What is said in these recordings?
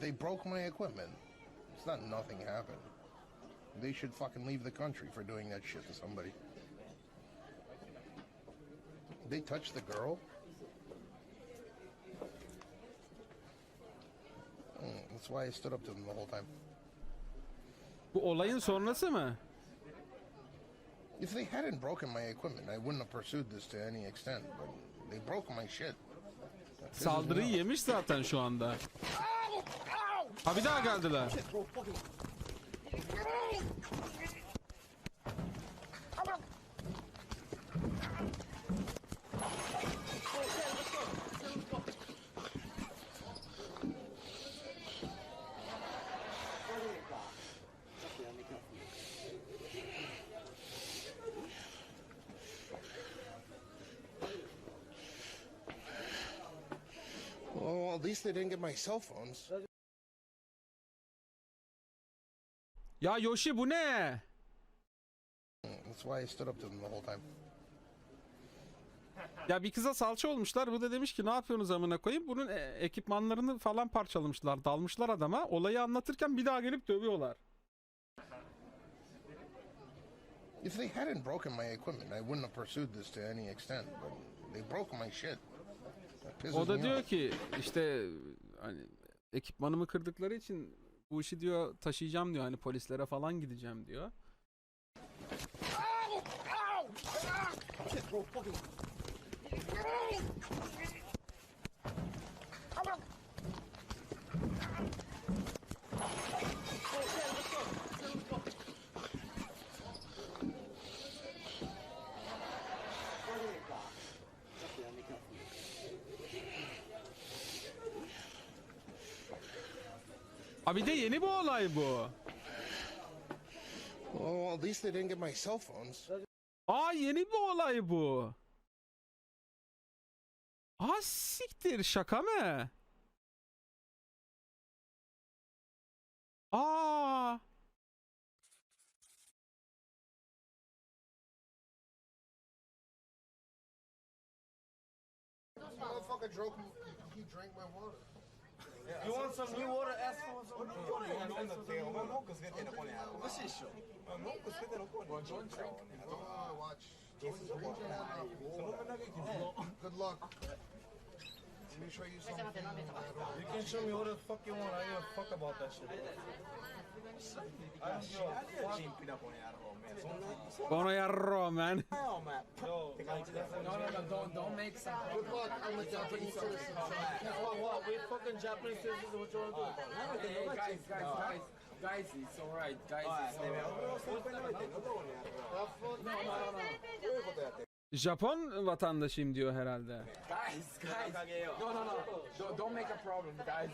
they broke my equipment. It's not nothing happened. They should fucking leave the country for doing that shit to somebody. They touched the girl. Mm, That's why I stood up to them the whole time. Bu olayın sonrası mı? If they hadn't broken my equipment, I wouldn't have pursued this to any extent. But they broke my shit. Saldırıyı yemiş zaten şu anda. Ha bir daha geldiler. Well, at least they didn't get my cell phones. Ya Yoshi bu ne? That's why I stood up to them the whole time. Ya bir kıza salça olmuşlar. Bu da demiş ki ne yapıyorsunuz amına koyayım? Bunun e, ekipmanlarını falan parçalamışlar. Dalmışlar adama. Olayı anlatırken bir daha gelip dövüyorlar. If they hadn't broken my equipment, I wouldn't have pursued this to any extent. But they broke my shit. That pisses O da me diyor off. ki işte hani ekipmanımı kırdıkları için bu işi diyor taşıyacağım diyor. Hani polislere falan gideceğim diyor. Abi de yeni bir olay bu. Well, at least they didn't get my cell phones. Aa yeni bir olay bu. Aa siktir şaka mı? Aa. Motherfucker drunk. You want some new water? Ask for some new water. 飲んだって、お前文句つけてんのこれやろ。おかしいっしょ。文句つけてんのこれ。One drink. Oh, watch. Good luck. Let me show you something. You can show me what the fuck you want. I don't give a fuck about that shit. この野郎、マン。Guys, it's alright. Guys, it's alright. Japon vatandaşıyım diyor herhalde. Guys, guys. No, no, no. Don't, don't make a problem, guys.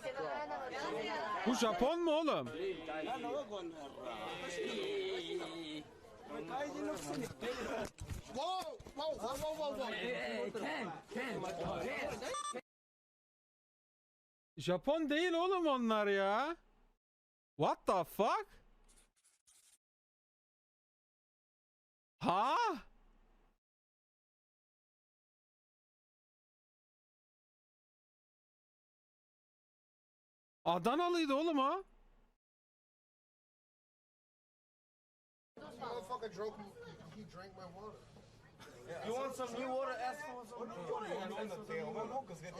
Bu Japon mu oğlum? Japon değil oğlum onlar ya. What the fuck? Ha? Adanalıydı oğlum o. You want some new water? Ask for some new water. Non, non, non, te- ma non cos'è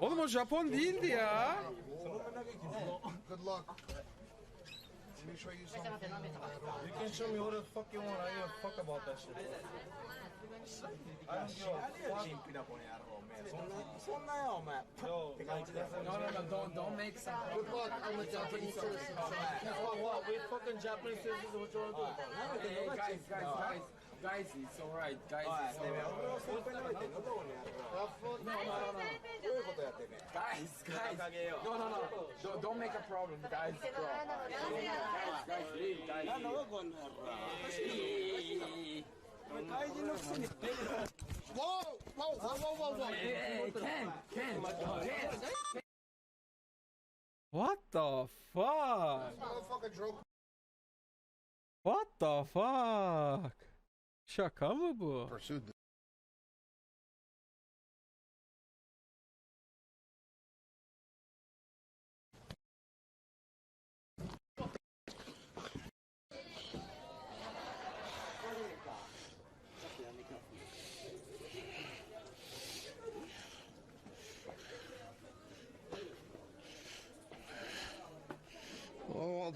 Oğlum o Japon değildi ya. Good luck. Let me show you something. You can show me what the fuck you want. I don't give a fuck about that shit. I don't give No, no, no, make some. Good luck what? Fucking Japanese citizens. What you wanna do? Hey, guys, guys, guys. Guys, it's alright. Guys, it's alright. No, no, no, no. Guys, guys. No, no, no. Don't, don't make a problem, guys. Bro. Guys, guys, guys. Whoa! Whoa! Whoa! Whoa! Whoa! Hey, Ken! Ken! What the fuck? What the fuck? Şaka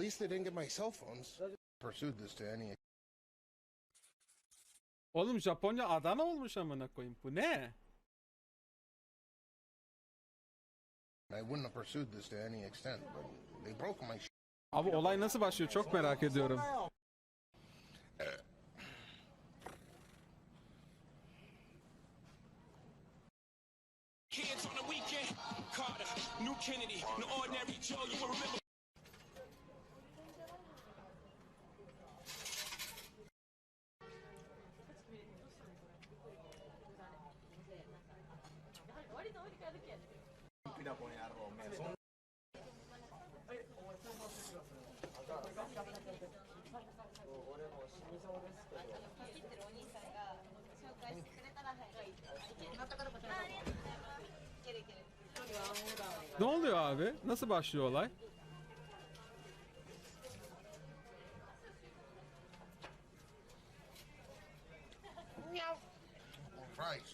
least they didn't get my cell phones. Pursued this to any Oğlum Japonya Adana olmuş amına koyayım. Bu ne? I wouldn't have pursued this to any extent, but they broke my. Abi olay nasıl başlıyor çok merak ediyorum. Não poner a Romero. Son... Ne oluyor abi? Nasıl başlıyor olay? Price.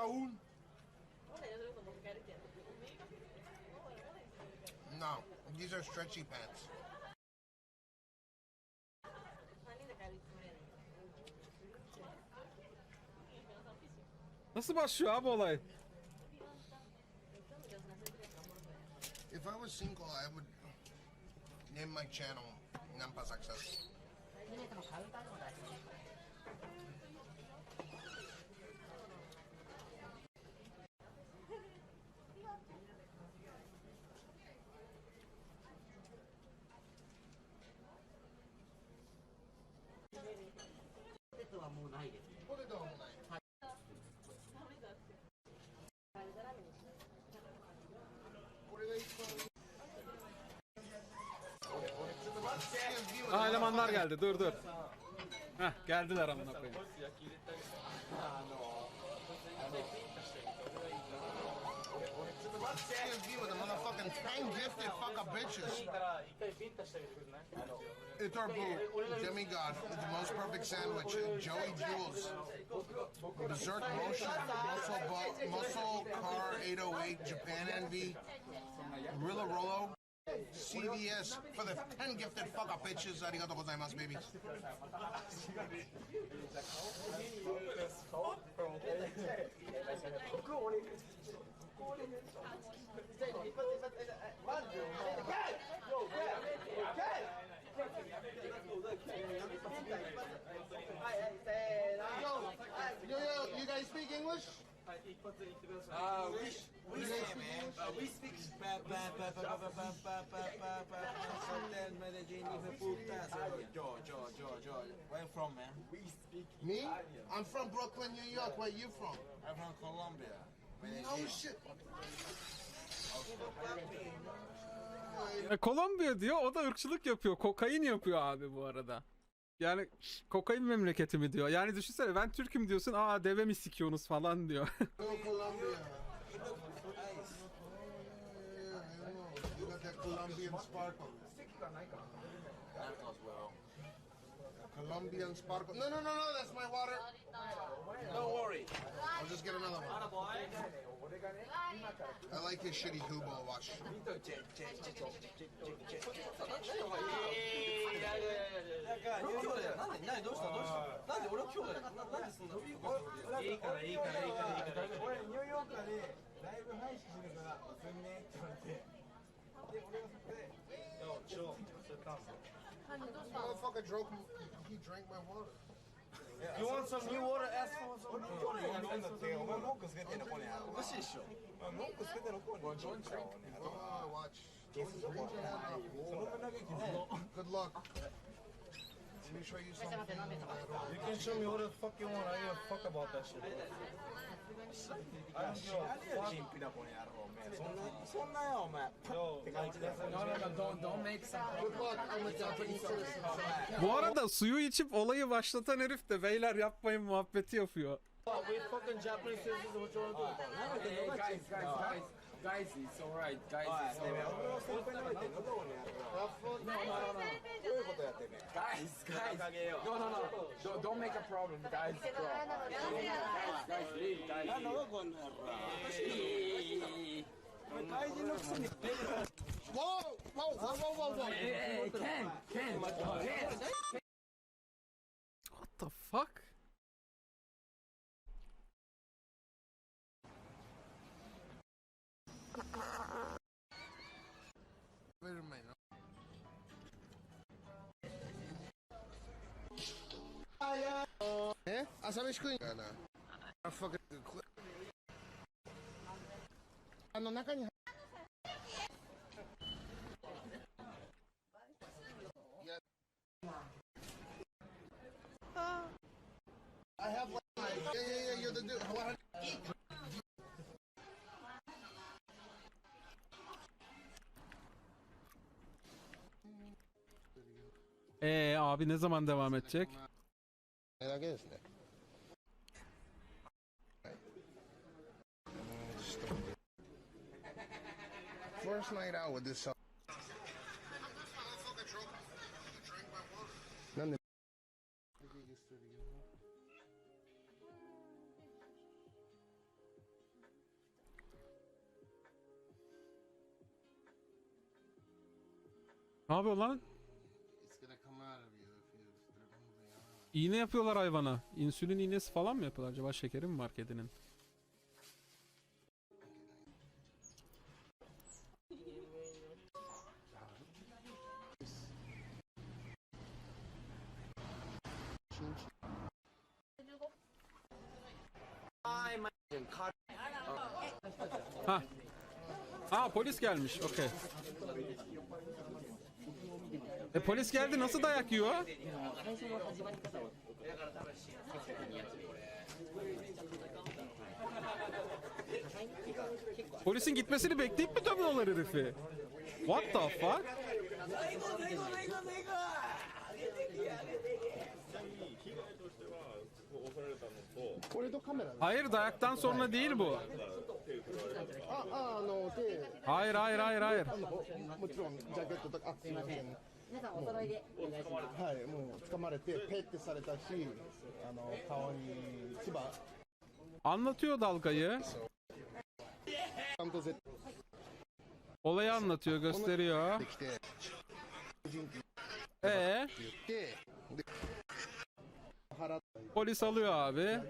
Raúl. No, these are stretchy pants. Nasıl başlıyor abi olay? If I was single, I would name my channel Nampa Success. Aa elemanlar geldi dur dur. Heh geldiler amına koyayım. It's our boo, demigod, the most perfect sandwich, Joey Jules. Berserk Motion, Muscle, Muscle Car 808, Japan Envy, Rilla Rolo, CVS for the 10 gifted fuck up bitches. Arigato gozaimasu, baby. Yo, yo, you guys speak English? ilk batı ilk ben sonra. Uh, we we speak man. Uh, we speak Santel, Medellin, putas. Yo, yo, yo, yo. Where from, man? We speak Me? I'm from Brooklyn, New York. Where you from? I'm from Colombia. No shit. Kolombiya diyor o da ırkçılık yapıyor. Kokain yapıyor abi bu arada. Yani kokain memleketi mi diyor. Yani düşünsene ben Türk'üm diyorsun. Aa deve mi sikiyorsunuz falan diyor. No, Colombia. Colombian sparkle. No, no, no, no, that's my water. Don't worry. I'll just get another one. I like his shitty Hubo watch. No, Motherfucker drunk. He drank my water. You want some new water? Ask for some new water. Mamão que esquenta no cone água. Você achou? Mamão que esquenta no cone. Watch, watch, watch. Good luck. Good luck. Let me show you something. You can show me what the fuck you want. I don't give a fuck about that shit. I don't give a 何 fuck. チンピラコの野郎お前そんなそんなよお前 Yo, like, that's No, no, no, don't, don't make some. Bu arada suyu içip olayı başlatan herif de beyler yapmayın muhabbeti yapıyor. we fucking Japanese citizens. What you want to do about it? Hey, guys, guys, guys, guys, it's alright. Guys, it's alright. Guys, guys. No, no, no. Don't, don't make a problem, guys. Bro. Guys, leave, guys. Leave. Whoa, whoa, whoa, whoa, whoa. Hey, Ken, Ken, Ken. What the fuck? Eh? Ah, sabi ko yun. Ano? Ah, fucking. Ano, naka niya? Yeah. I have like, yeah, yeah, yeah, you're the dude. What? Ee abi ne zaman devam edecek? だけ first night out with this. Uh, None Ne yapıyor lan? İğne yapıyorlar hayvana. İnsülin iğnesi falan mı yapıyorlar acaba şekeri mi var kedinin? Polis gelmiş. Okey. E polis geldi nasıl dayak yiyor? Polisin gitmesini bekleyip mi dövüyorlar herifi? What the fuck? Hayır dayaktan sonra değil bu. あ、あ、あの、手、 Hayır hayır hayır hayır. もちろんジャケットとか、あ、すいません。皆さんお揃いでお願いします。はい、もう掴まれて、ペッてされたし、あの、顔に唾、 Anlatıyor dalgayı. ちゃんと絶 Olayı anlatıyor gösteriyor. 対来て、人って Ee 言って、で、払っ Polis alıyor abi.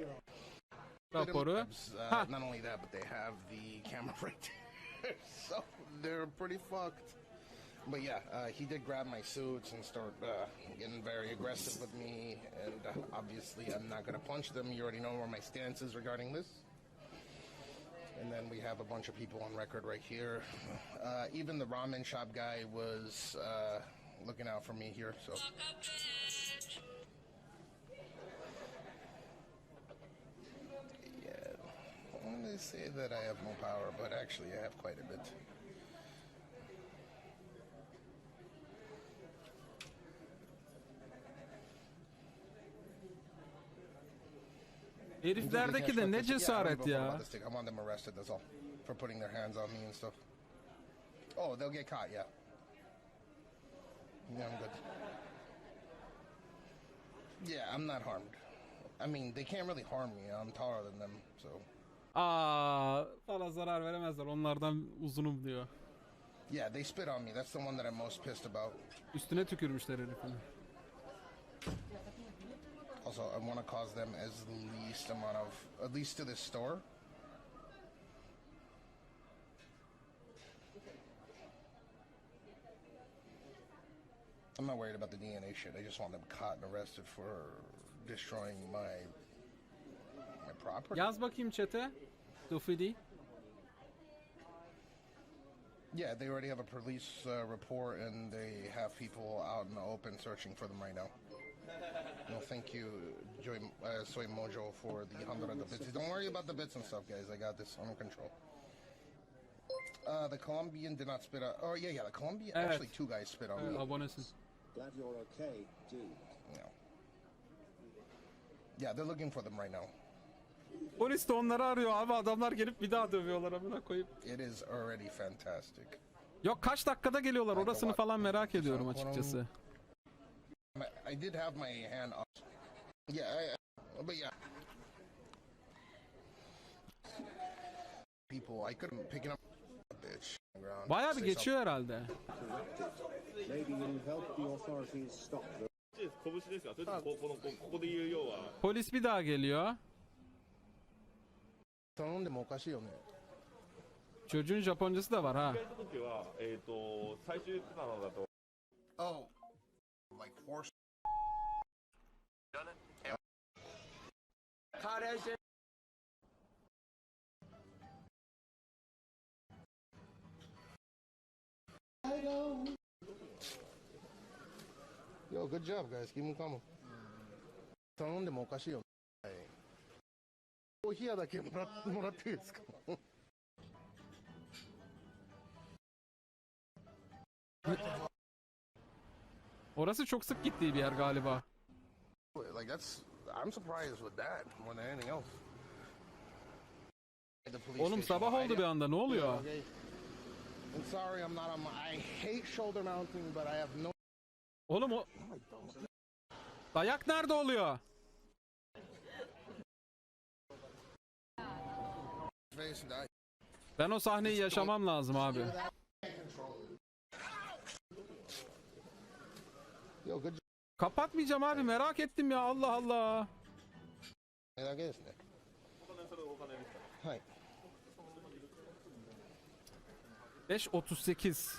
Raporu. Ha. not only that, but they have the camera right there. so they're pretty fucked. But yeah, uh, he did grab my suits and start uh, getting very aggressive with me. And uh, obviously, I'm not going to punch them. You already know where my stance is regarding this. And then we have a bunch of people on record right here. Uh, even the ramen shop guy was uh, looking out for me here. So. Well, they say that I have no power, but actually I have quite a bit. Heriflerdeki de ne Yeah, I don't cesaret ya. about this thing. I want them arrested, that's all. For putting their hands on me and stuff. Oh, they'll get caught, yeah. Yeah, I'm good. Yeah, I'm not harmed. I mean, they can't really harm me. I'm taller than them, so. Aa, bana zarar veremezler. Onlardan uzunum diyor. Yeah, they spit on me. That's the one that I'm most pissed about. Üstüne tükürmüşler herifin. Also, I want to cause them as least amount of, at least to this store. I'm not worried about the DNA shit. I just want them caught and arrested for destroying my my property. Yaz bakayım chat'e. Dufidi. Yeah, they already have a police uh, report and they have people out in the open searching for them right now. No, thank you, Joy, uh, Soy Mojo, for the hundred of the bits. Don't worry about the bits and stuff, guys. I got this under control. Uh, the Colombian did not spit out. Oh yeah, yeah. The Colombian Evet. actually two guys spit on Evet, me. abonesin. Glad you're okay, too. Yeah. Yeah, they're looking for them right now. Polis de onları arıyor abi adamlar gelip bir daha dövüyorlar amına koyup. It is already fantastic. Yok kaç dakikada geliyorlar orasını falan merak ediyorum açıkçası. I did have my hand up. Yeah, I, but yeah. People, I couldn't pick it up. Bayağı bir geçiyor herhalde. Polis bir daha geliyor. 頼んでもおかしいよね。中旬ジャパンジスだから。えっ、と最終言ってのだと。Oh, カレージェ。Yo, good job, guys. 頼んでもおかしいよ。はい。コーヒー屋だけもらもらっていいですか Orası çok sık gittiği bir yer galiba. Like that's, I'm surprised with that more than anything else. The police Oğlum station sabah behind oldu you. bir anda ne oluyor? Okay. I'm sorry, I'm not on my. I hate shoulder mounting, but I have no. Oğlum o... Dayak nerede oluyor? Ben o sahneyi yaşamam lazım abi. Yo, good job. Kapatmayacağım abi merak ettim ya Allah Allah. だけですね。はい。 5.38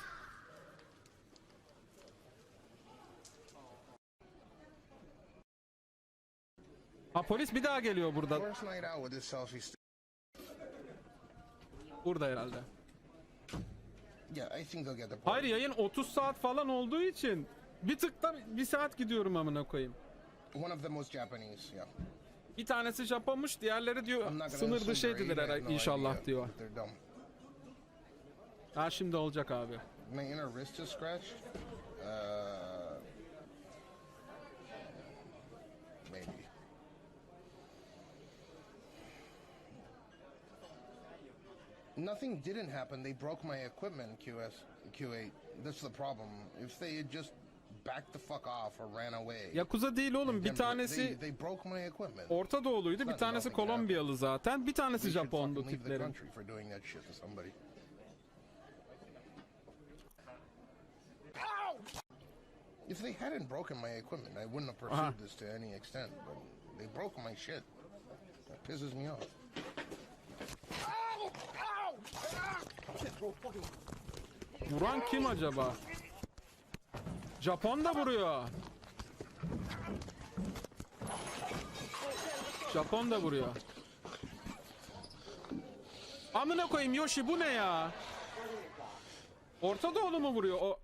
Ha polis bir daha geliyor burada. First night out with this selfie stick. Burada herhalde. Yeah, I think they'll get the point. Hayır yayın 30 saat falan olduğu için bir tıkta bir saat gidiyorum amına koyayım. One of the most Japanese, yeah. Bir tanesi Japonmuş, diğerleri diyor sınır dışı edilir herhalde no inşallah diyor. Ha şimdi olacak abi. My inner wrist is scratched. Uh, Nothing didn't happen. They broke my equipment, QS, Q8. That's the problem. If they had just backed the fuck off or ran away. Yakuza değil oğlum bir tanesi They, they broke my equipment. Orta Doğuluydu, bir tanesi. Kolombiyalı zaten, bir tanesi We should Japondu fucking leave the tiplerin. country for doing that shit to somebody. If they hadn't broken my equipment, I wouldn't have pursued Aha. this to any extent. But they broke my shit. That pisses me off. Vuran kim acaba? Japon da vuruyor. Japon da vuruyor. Amına koyayım Yoshi bu ne ya? Orta Doğulu mu vuruyor o?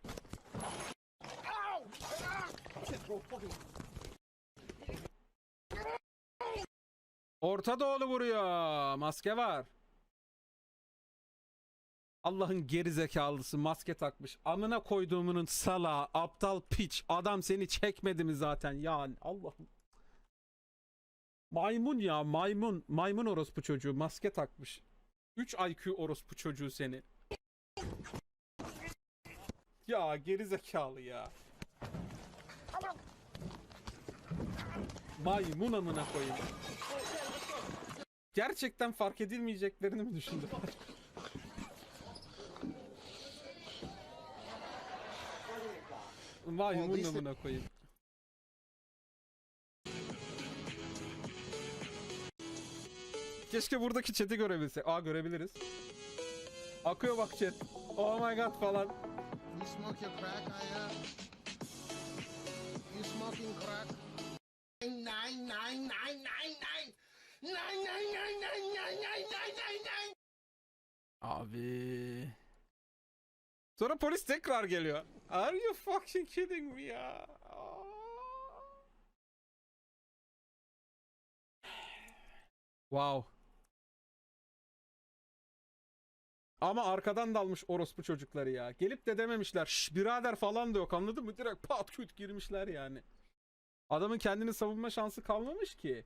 Orta Doğulu vuruyor. Maske var. Allah'ın geri zekalısı maske takmış. Amına koyduğumunun sala, aptal piç. Adam seni çekmedi mi zaten? Ya Allah'ım. Maymun ya maymun. Maymun orospu çocuğu maske takmış. 3 IQ orospu çocuğu seni. Ya geri zekalı ya. Maymun amına koyayım. Gerçekten fark edilmeyeceklerini mi düşündüler? Maymun Olduysa- amına koyayım. Keşke buradaki chat'i görebilsek. Aa görebiliriz. Akıyor bak chat. Oh my god falan. You smoke your crack, Aya? You smoking crack? Nine, nine, nine, nine, nine, nine. Nine, nine, nine, nine, nine, nine, nine, nine, nine. Abi. Sonra polis tekrar geliyor. Are you fucking kidding me ya? Wow. Ama arkadan dalmış orospu çocukları ya. Gelip de dememişler. Şş birader falan da yok anladın mı? Direkt pat küt girmişler yani. Adamın kendini savunma şansı kalmamış ki.